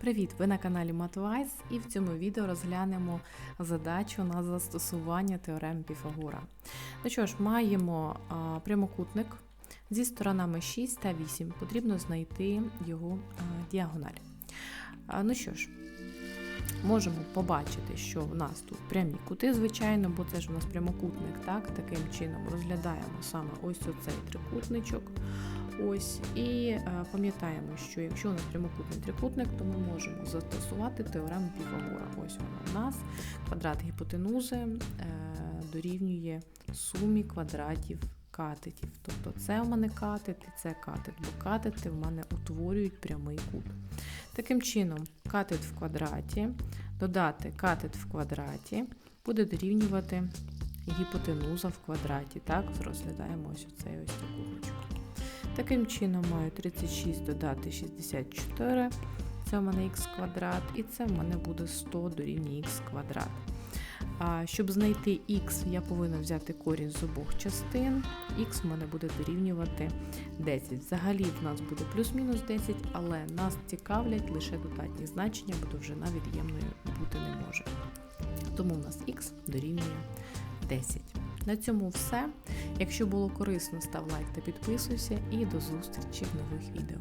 Привіт! Ви на каналі MatWise і в цьому відео розглянемо задачу на застосування теорем Піфагора. Ну що ж, маємо а, прямокутник зі сторонами 6 та 8. Потрібно знайти його а, діагональ. А, ну що ж, можемо побачити, що в нас тут прямі кути, звичайно, бо це ж у нас прямокутник. так? Таким чином розглядаємо саме ось оцей трикутничок. Ось, і е, пам'ятаємо, що якщо у нас прямокутний трикутник, то ми можемо застосувати теорему Піфагора. Ось вона у нас. Квадрат гіпотенузи е, дорівнює сумі квадратів катетів. Тобто це в мене катет і це катет, бо катети в мене утворюють прямий кут. Таким чином, катет в квадраті, додати катет в квадраті буде дорівнювати гіпотенуза в квадраті. Так, розглядаємо ось оцей ось трикутничок. Таким чином маю 36 додати 64, це в мене х квадрат, і це в мене буде 100 дорівнює х квадрат. Щоб знайти х, я повинна взяти корінь з обох частин. Х в мене буде дорівнювати 10. Взагалі в нас буде плюс-мінус 10, але нас цікавлять лише додатні значення, бо довжина від'ємною бути не може. Тому в нас х дорівнює 10. На цьому все. Якщо було корисно, став лайк та підписуйся, і до зустрічі в нових відео.